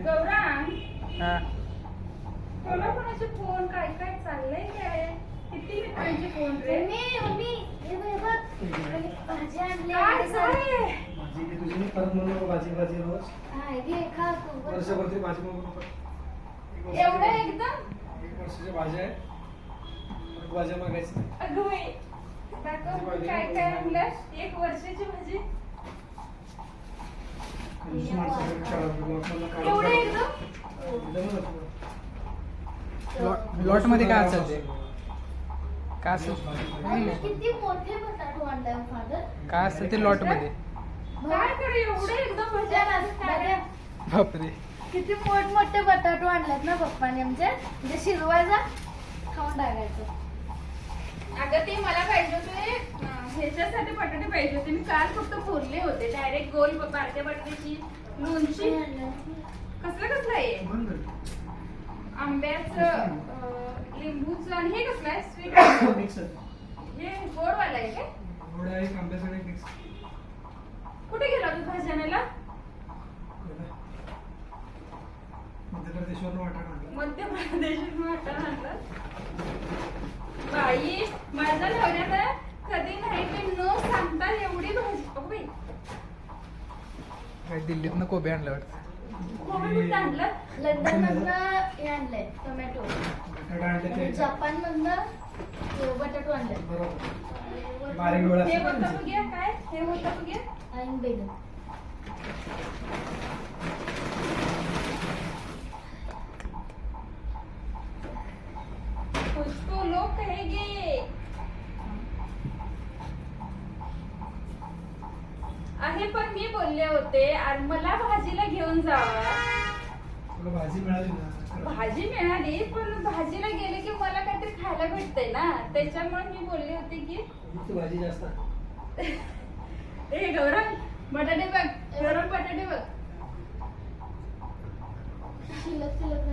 गौरांग हा. फोन? काय काय चाललंय काय किती मित्रांचे फोन रे? मम्मी मम्मी हे बघ, हे बघ भाजी आणली काय आहे. चाललंय भाजी घे तुझी परत म्हणू नको भाजी भाजी रोज. हा, घे, खा तू. बघ. वर्षभर तरी भाजी म्हणू नको. एक वर्षाची- एवढं एकदम? एक वर्षाची भाजी आहे. परत भाज्या मागायची. अगं बाई दाखव काय काय आणलं एक वर्षाची भाजी नुसती माणसाकडे विचारावं लागलं. लोकांना काय एवढं विचारावं? एकदम एकदमच असं. लॉटमध्ये काय असेल ते? काय असेल? मम्मी, किती मोठे बटाटो आणलाय फादर. काय असतं ते लॉटमध्ये काय करे एवढं एकदम भाजी आणली? काय रे? बापरे. किती मोठ मोठे बटाटो आणलेत ना पप्पाने आमच्या म्हणजे शिजवायचा खाऊन टाकायचं. अगं ते मला पाहिजे होते. ह्याच्यासाठी बटाटे पाहिजे होते. मी काल फक्त फोडले होते. डायरेक्ट गोल बारक्या बटाट्याची. लोणची कसलं कसलं आहे. आंब्याचं लिंबूचं आणि हे कसलं आहे? स्वीट. हे गोडवाला आहे काय. कुठे गेला तू भाजी आणायला? मध्य प्रदेशात वाटाणा आणलं. बाई माझ्या नवऱ्याला कधी नाही ते न सांगता एवढी भाजी बाई काय दिल्लीतनं कोबी आणलं वाटतं. कुठं आणलं? लंडन मधनं हे आणलंय टोमॅटो. बटाटा आणले ते. जपान मधनं बटाटो आणलाय. बरोबर. बारीक डोळा हे होतं बघूया काय? हे होतं बघूया आणि बेगन उसको लोग कहेंगे आहे पण मी बोलले होते आणि मला भाजीला घेऊन जावा. तुला भाजी मिळाली ना? भाजी मिळाली पण भाजीला गेले की मला काहीतरी खायला भेटतंय ना. त्याच्यामुळे मी बोलले होते की भाजी जास्त. ए गौरव बटाटे बघ गौरव बटाटे बघ. शिल्लक शिल्लक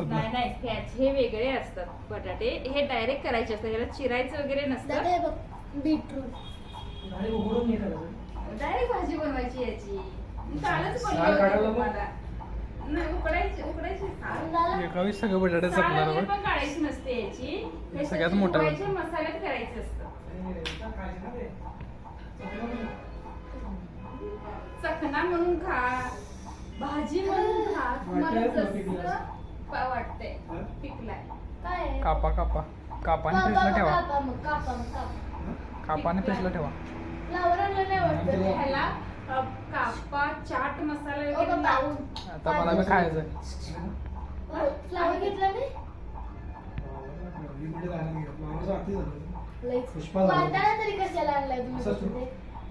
नाही नाही त्याचे हे वेगळे असतात बटाटे. हे डायरेक्ट करायचे असतात. याला चिरायचं वगैरे नसतं. बघ बीटरूट. डायरेक्ट भाजी बनवायची याची मी कालच साल बोलले काढायला होते मग? तुम्हाला नाही उकडायची उकडायची साल. सगळं बटाटे साल बघ पण काढायची नसते याची हे सगळ्यात सगळं मोठा मसाल्यात करायचं असतं. चकना म्हणून खा भाजी म्हणून खा तुम्हाला वाटलंय तुला जसं पिकलं? पा- वाटतंय हा? पिकलाय? कापा कापा कापाने कापा फ्रीजला ठेवा कापा फ्रीजला ठेवा फ्लावर आणलं नाही वाटतं रे. ह्याला कापा चाट मसाला वगैरे बाबा. लावून आता मला बी खायचं फ्लावर घेतला नाही. लईच. पुष्पा झालं. वाटाणा तरी कशाला आणलाय तुम्ही असंच तिथे?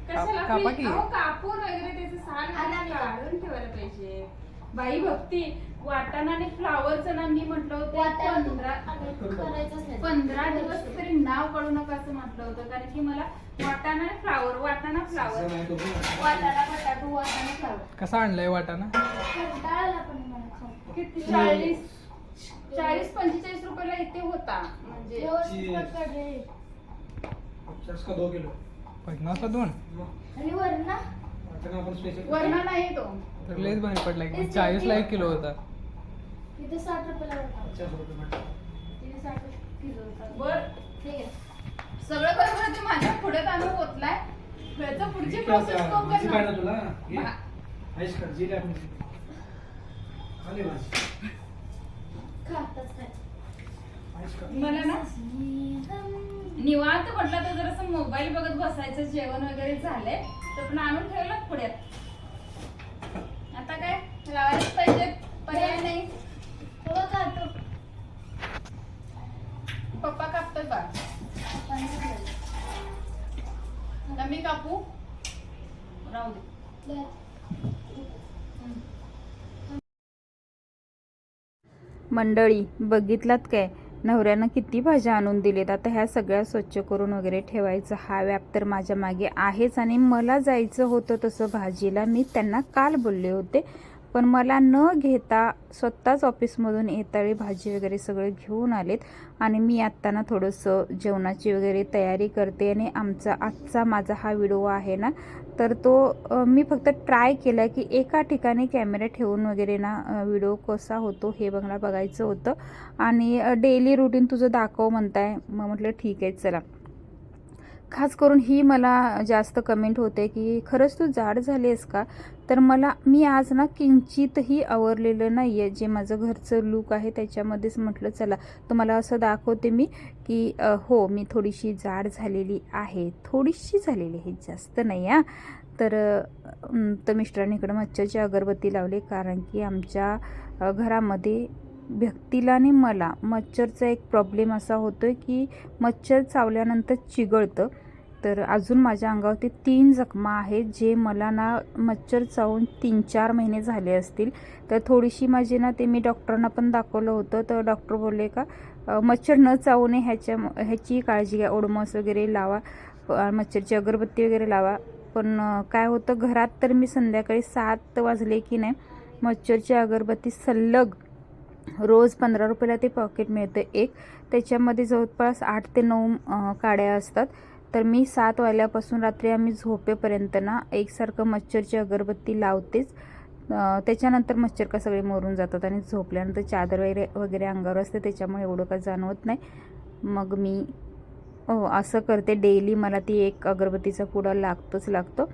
कशाला काप- कापा फ्री- की. अहो, कापून वगैरे त्याचे साल आणा वगैरे मी काढून ठेवायला पाहिजे बाई भक्ती वाटाणा आणि फ्लावरचं ना मी म्हटलं होतं. पंधरा दिवस तरी नाव काढू नका असं म्हटलं होतं. कारण की मला वाटाणा आणि फ्लावर वाटाणा फ्लावर. वाटाणा बटाटू वाटाणा फ्लावर कसा आणलाय वाटाणा. किती? चाळीस चाळीस पंचेचाळीस रुपयाला इथे होता. म्हणजे पन्नास दोन आणि वरण? ना वाटाणा आपण स्पेशल वरणा नाही तो. तर लयच बाहेर पडला. की चाळीसला एक किलो होता. इथे साठ रुपयाला. तिथे साठ किलो होता. बर. ठीक आहे. सगळं बरोबर ते माझ्या पुढे तांदूळ होतलाय ह्याचं पुढची प्रोसेस कोण करणार? तुला. आईस कर जिरे आपण खाली भाजी खा, आताच खाय. आईस कर. मला ना? निवांत म्हटलं तर जरासं मोबाईल बघत बसायचं जेवण वगैरे झालंय. तर पण आणून ठेवलं पुढ्यात. लावायलाच पाहिजे. पर्याय नाही. हो काढतो. पप्पा कापतात बा मी कापू? राहू दे. मंडळी बघितलात काय? नवऱ्यानं किती भाज्या आणून दिलेत. आता ह्या सगळ्या स्वच्छ करून वगैरे ठेवायचं. हा व्याप तर माझ्या मागे आहेच आणि मला जायचं होतं तसं भाजीला. मी त्यांना काल बोलले होते. पण मला न घेता स्वतःच ऑफिसमधून येताळी भाजी वगैरे सगळे घेऊन आलेत. आणि मी आत्ता ना थोडंसं जेवणाची वगैरे तयारी करते आणि आमचा आजचा माझा हा व्हिडिओ आहे ना तर तो मी फक्त ट्राय केला की एका ठिकाणी कॅमेरा ठेवून वगैरे ना व्हिडिओ कसा होतो हे बघायला बघायचं होतं. आणि डेली रुटीन तुझं दाखव म्हणताय. मग म्हटलं ठीक आहे चला. खास करून ही मला जास्त कमेंट होते की खरंच तू जाड झाली आहेस का? तर मला मी आज ना किंचितही आवरलेलं नाही आहे जे माझं घरचं लूक आहे त्याच्यामध्येच म्हटलं चला तुम्हाला असं दाखवते मी की हो मी थोडीशी जाड झालेली आहे. थोडीशी झालेली आहे जास्त नाही हा. तर तर मिस्टरांनी इकडं मच्छरची अगरबत्ती लावली कारण की आमच्या घरामध्ये व्यक्तीला आणि मला मच्छरचा एक प्रॉब्लेम असा होतो आहे की मच्छर चावल्यानंतर चिघळतं. तर अजून माझ्या अंगावरती तीन जखमा आहेत जे मला ना मच्छर चावून तीन चार महिने झाले असतील. तर थोडीशी माझी ना ते मी डॉक्टरांना पण दाखवलं होतं. तर डॉक्टर बोलले का मच्छर न चावू नये ह्याच्या ह्याची काळजी घ्या. ओडोमॉस वगैरे लावा मच्छरची अगरबत्ती वगैरे लावा. पण काय होतं घरात तर मी संध्याकाळी सात वाजले की नाही मच्छरची अगरबत्ती सल्लग रोज पंधरा रुपयाला ते पॉकेट मिळतं. एक त्याच्यामध्ये जवळपास आठ ते नऊ काड्या असतात. तर मी सात वाजल्यापासून रात्री आम्ही झोपेपर्यंत ना एकसारखं मच्छरची अगरबत्ती लावतेच. त्याच्यानंतर मच्छर का सगळे मरून जातात आणि झोपल्यानंतर चादर वगैरे वगैरे अंगावर असते त्याच्यामुळे एवढं का जाणवत नाही. मग मी हो असं करते. डेली मला ती एक अगरबत्तीचा पुडा लागतोच लागतो.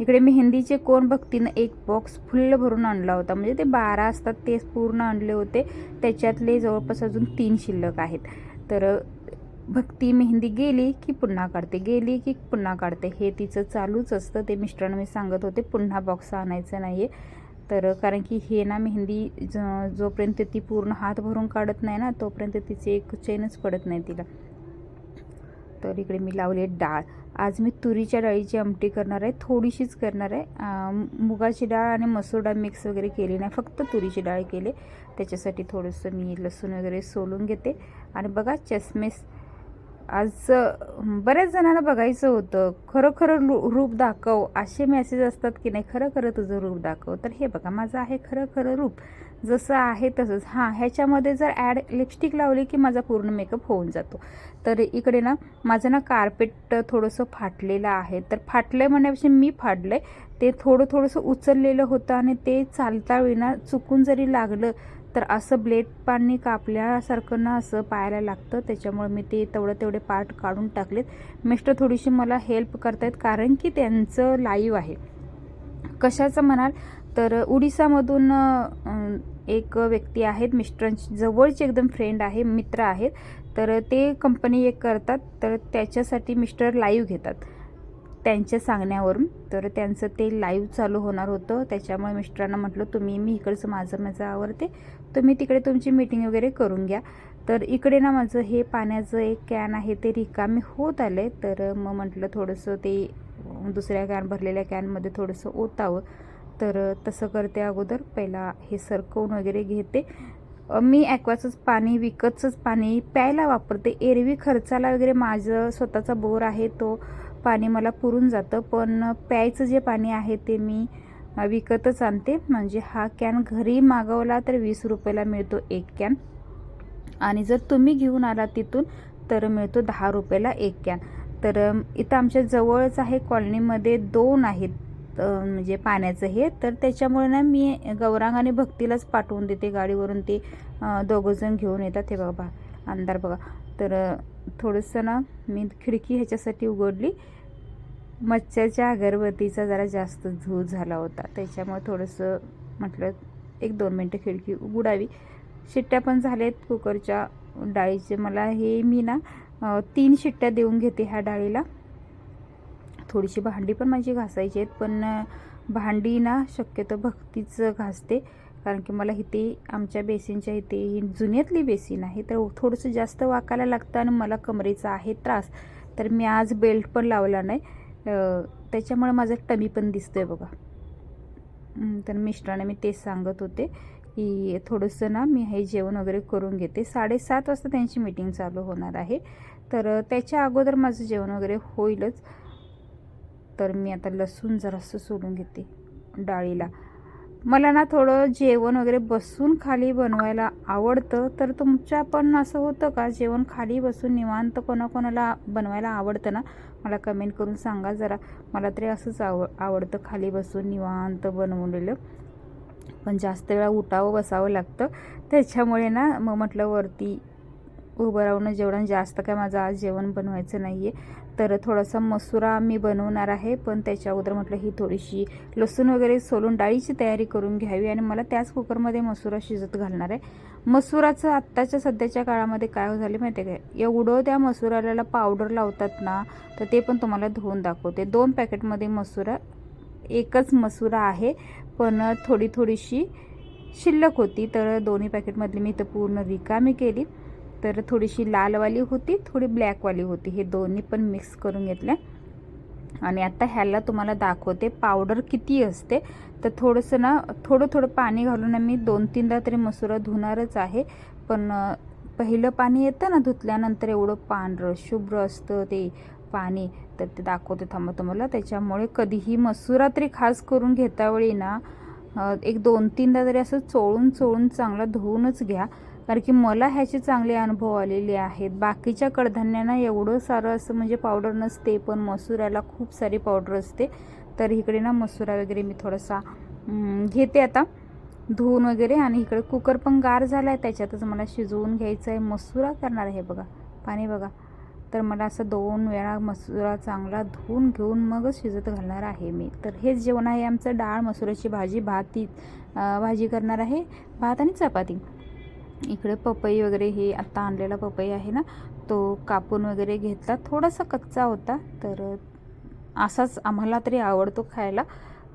इकडे मी हिंदीचे कोण भक्तीनं एक बॉक्स फुल्ल भरून आणला होता. म्हणजे ते बारा असतात ते पूर्ण आणले होते. त्याच्यातले जवळपास अजून तीन शिल्लक आहेत. तर भक्ती मेहंदी गेली की पुन्हा काढते गेली की पुन्हा काढते. हे तिचं चालूच असतं. ते मिस्टरांना मी सांगत होते पुन्हा बॉक्स आणायचं नाही आहे तर कारण की हे ना मेहंदी ज- जोपर्यंत ती पूर्ण हात भरून काढत नाही ना तोपर्यंत तिची एक चेनच पडत नाही तिला. तर इकडे मी लावले डाळ. आज मी तुरीच्या डाळीची आमटी करणार आहे थोडीशीच करणार आहे. मुगाची डाळ आणि मसूर डाळ मिक्स वगैरे केली नाही फक्त तुरीची डाळ केली. त्याच्यासाठी थोडंसं मी लसूण वगैरे सोलून घेते. आणि बघा चष्मेस आज बऱ्याच जणांना बघायचं होतं खरं खरं रूप दाखव असे मेसेज असतात की नाही खरं खरं तुझं रूप दाखव. तर हे बघा माझं आहे खरं खरं रूप. जसं आहे तसंच. हां ह्याच्यामध्ये जर ॲड लिपस्टिक लावली की माझा पूर्ण मेकअप होऊन जातो. तर इकडे ना माझं ना कार्पेट थोडंसं फाटलेलं आहे. तर फाटलं म्हणण्यापेक्षा मी फाडलं आहे ते थोडं थोडंसं उचललेलं होतं आणि ते चालता विना चुकून जरी लागलं तर असं ब्लेड पाणी कापल्यासारखं ना असं पाहायला लागतं. त्याच्यामुळे मी ते तेवढं तेवढे पार्ट काढून टाकलेत. मिस्टर थोडीशी मला हेल्प करतायत कारण की त्यांचं लाईव्ह आहे. कशाचं म्हणाल? तर उडिसामधून एक व्यक्ती आहेत मिस्टरांची जवळचे एकदम फ्रेंड आहे मित्र आहेत. तर ते कंपनी एक करतात. तर त्याच्यासाठी मिस्टर लाईव्ह घेतात. त्यांच्या सांगण्यावरून. तर त्यांचं ते लाईव्ह चालू होणार होतं. त्याच्यामुळे मिस्टरांना म्हटलं तुम्ही मी इकडचं माझं माझं आवडते तुम्ही तिकडे तुमची मीटिंग वगैरे करून घ्या. तर इकडे ना माझं हे पाण्याचं एक कॅन आहे ते रिकामी होत आलं तर मग म्हटलं थोडंसं ते दुसऱ्या कॅन भरलेल्या कॅनमध्ये थोडंसं ओतावं. तर तसं करते अगोदर. पहिला हे सरकवून वगैरे घेते. मी ॲक्वाचंच पाणी विकतचंच पाणी प्यायला वापरते. एरवी खर्चाला वगैरे माझं स्वतःचा बोर आहे तो पाणी मला पुरून जातं. पण प्यायचं जे पाणी आहे ते मी विकतच आणते. म्हणजे हा कॅन घरी मागवला तर वीस रुपयाला मिळतो एक कॅन आणि जर तुम्ही घेऊन आला तिथून तर मिळतो दहा रुपयाला एक कॅन तर इथं आमच्या जवळच आहे कॉलनीमध्ये दोन आहेत म्हणजे पाण्याचं हे. तर त्याच्यामुळे ना मी गौरांग आणि भक्तीलाच पाठवून देते गाडीवरून ते दोघंजण घेऊन येतात. हे बघा अंधार बघा. तर थोडंसं ना मी खिडकी ह्याच्यासाठी उघडली. मच्छरच्या अगरबत्तीचा जरा जास्त झू झाला होता. त्याच्यामुळे थोडंसं म्हटलं एक दोन मिनटं खिडकी उघडावी. शिट्ट्या पण झाल्यात कुकरच्या डाळीचे. मला हे मी ना तीन शिट्ट्या देऊन घेते ह्या डाळीला. थोडीशी भांडी पण माझी घासायची आहेत पण भांडी ना शक्यतो भक्तीच घासते. कारण की मला इथे आमच्या बेसिनच्या इथे ही जुन्यातली बेसिन आहे तर थोडंसं जास्त वाकायला लागतं आणि मला कमरेचा आहे त्रास. तर मी आज बेल्ट पण लावला नाही. त्याच्यामुळे माझं टमी पण दिसतो आहे बघा तर मिस्टरांना मी तेच सांगत होते की थोडंसं ना मी हे जेवण वगैरे करून घेते. साडेसात वाजता त्यांची मीटिंग चालू होणार आहे. तर त्याच्या अगोदर माझं जेवण वगैरे होईलच. तर मी आता लसूण जरासं सोडून घेते डाळीला. मला ना थोडं जेवण वगैरे बसून खाली बनवायला आवडतं. तर तुमच्या पण असं होतं का? जेवण खाली बसून निवांत कोणाकोणाला बनवायला आवडतं ना? मला कमेंट करून सांगा. जरा मला तरी असंच आव आवडतं खाली बसून निवांत बनवलेलं पण जास्त वेळा उठावं बसावं लागतं. त्याच्यामुळे ना मग म्हटलं वरती उभं राहून जेवढं जास्त काय माझं आज जेवण बनवायचं नाही आहे तर थोडासा मसुरा मी बनवणार आहे. पण त्याच्या अगोदर म्हटलं ही थोडीशी लसूण वगैरे सोलून डाळीची तयारी करून घ्यावी. आणि मला त्याच कुकरमध्ये मसुरा शिजत घालणार आहे. मसुराचं आत्ताच्या सध्याच्या काळामध्ये काय हो झाले माहिती आहे काय एवढं त्या मसुराला पावडर लावतात ना तर ते पण तुम्हाला धुवून दाखवते. दोन पॅकेटमध्ये मसुरा एकच मसुरा आहे पण थोडी थोडीशी शिल्लक होती तर दोन्ही पॅकेटमधली मी तर पूर्ण रिकामी केली. तर थोडीशी लालवाली होती थोडी ब्लॅकवाली होती. हे दोन्ही पण मिक्स करून घेतल्या. आणि आता ह्याला तुम्हाला दाखवते. पावडर किती असते? तर थोडंसं ना थोडं थोडं पाणी घालून मी दोन तीनदा तरी मसुरा धुणारच आहे. पण पहिलं पाणी येतं ना धुतल्यानंतर एवढं पांढरं शुभ्र असतं ते पाणी. तर ते दाखवते थांबा तुम्हाला. त्याच्यामुळे कधीही मसुरा तरी खास करून घेता वेळी ना एक दोन तीनदा तरी असं चोळून चोळून चांगला धुवूनच घ्या. कारण की मला ह्याचे चांगले अनुभव आलेले आहेत. बाकीच्या कडधान्यांना एवढं सारं असं म्हणजे पावडर नसते पण मसुराला खूप सारी पावडर असते. तर इकडे ना मसुरा वगैरे मी थोडासा घेते आता. धुवून वगैरे आणि इकडे कुकर पण गार झाला आहे त्याच्यातच मला शिजवून घ्यायचं आहे मसुरा करणार आहे बघा पाणी बघा. तर मला असं दोन वेळा मसुरा चांगला धुवून घेऊन मगच शिजत घालणार आहे मी. तर हेच जेवण आहे आमचं. डाळ मसुराची भाजी भाती भाजी करणार आहे. भात आणि चपाती. इकडे पपई वगैरे हे आत्ता आणलेला पपई आहे ना तो कापून वगैरे घेतला. थोडासा कच्चा होता तर असाच आम्हाला तरी आवडतो खायला.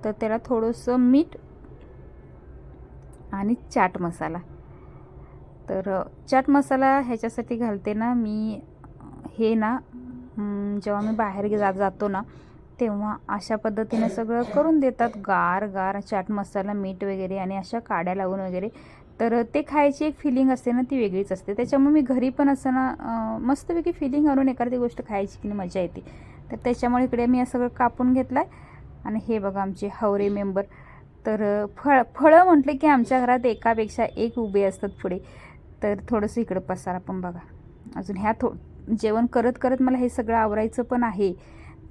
तर त्याला थोडंसं मीठ आणि चाट मसाला. तर चाट मसाला ह्याच्यासाठी घालते ना मी हे ना जेव्हा मी बाहेर जा जातो ना तेव्हा अशा पद्धतीने सगळं करून देतात. गार गार चाट मसाला मीठ वगैरे आणि अशा काड्या लावून वगैरे तर ते खायची एक फिलिंग असते ना ती वेगळीच असते. त्याच्यामुळे मी घरी पण असताना मस्तपैकी फिलिंग आणून एखादी गोष्ट खायची की नाही मजा येते. तर त्याच्यामुळे इकडे मी असं सगळं कापून घेतलं आहे आणि हे बघा आमचे हवरे मेंबर तर फळ फळं म्हटलं की आमच्या घरात एकापेक्षा एक उभे असतात पुढे. तर थोडंसं इकडं पसारा पण बघा. अजून ह्या थो जेवण करत करत मला हे सगळं आवरायचं पण आहे.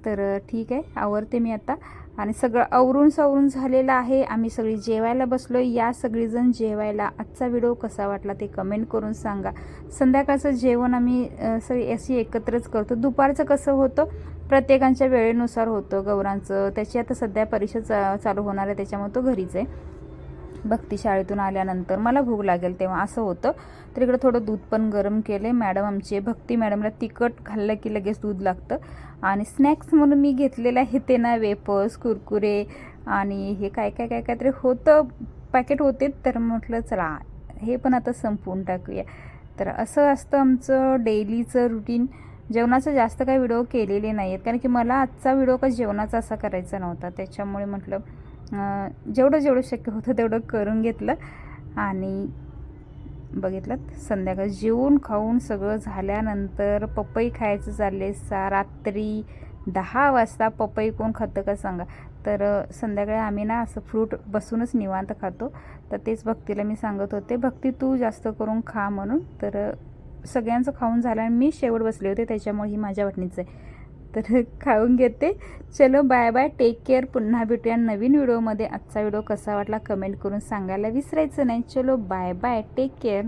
तर ठीक आहे. आवरते मी आता. आणि सगळं आवरून सावरून झालेलं आहे. आम्ही सगळी जेवायला बसलो या सगळीजण जेवायला. आजचा व्हिडिओ कसा वाटला ते कमेंट करून सांगा. संध्याकाळचं जेवण आम्ही सगळी अशी एकत्रच करतो. दुपारचं कसं होतं? प्रत्येकांच्या वेळेनुसार होतं गौरांचं. त्याची आता सध्या परीक्षा चा- चालू होणार आहे. त्याच्यामुळे तो घरीच आहे. भक्ती शाळेतून आल्यानंतर मला भूक लागेल तेव्हा असं होतं. तर इकडं थोडं दूध पण गरम केले मॅडम आमचे भक्ती मॅडमला तिखट खाल्लं की लगेच दूध लागतं. आणि स्नॅक्स म्हणून मी घेतलेलं आहे. ते ना वेपर्स कुरकुरे आणि हे काय काय काय काहीतरी होतं. पॅकेट होते. तर म्हटलं चला हे पण आता संपवून टाकूया. तर असं असतं आमचं डेलीचं रुटीन. जेवणाचं जास्त काही व्हिडिओ केलेले नाही आहेत कारण की मला आजचा व्हिडिओ का जेवणाचा असा करायचा नव्हता. त्याच्यामुळे म्हटलं जेवढं जेवढं शक्य होतं तेवढं करून घेतलं आणि बघितलं संध्याकाळ जेवून खाऊन सगळं झाल्यानंतर पपई खायचं चालले सा रात्री दहा वाजता पपई कोण खातं का सांगा? तर संध्याकाळी आम्ही ना असं फ्रूट बसूनच निवांत खातो. तर तेच भक्तीला मी सांगत होते भक्ती तू जास्त करून खा म्हणून. तर सगळ्यांचं खाऊन झालं आणि मी शेवट बसले होते त्याच्यामुळे ही माझ्या वाटणीचं आहे. तर खाऊन घेते. चलो बाय बाय टेक केअर पुन्हा भेटूया नवीन व्हिडिओमध्ये आजचा व्हिडिओ कसा वाटला कमेंट करून सांगायला विसरायचं नाही. चलो बाय बाय टेक केअर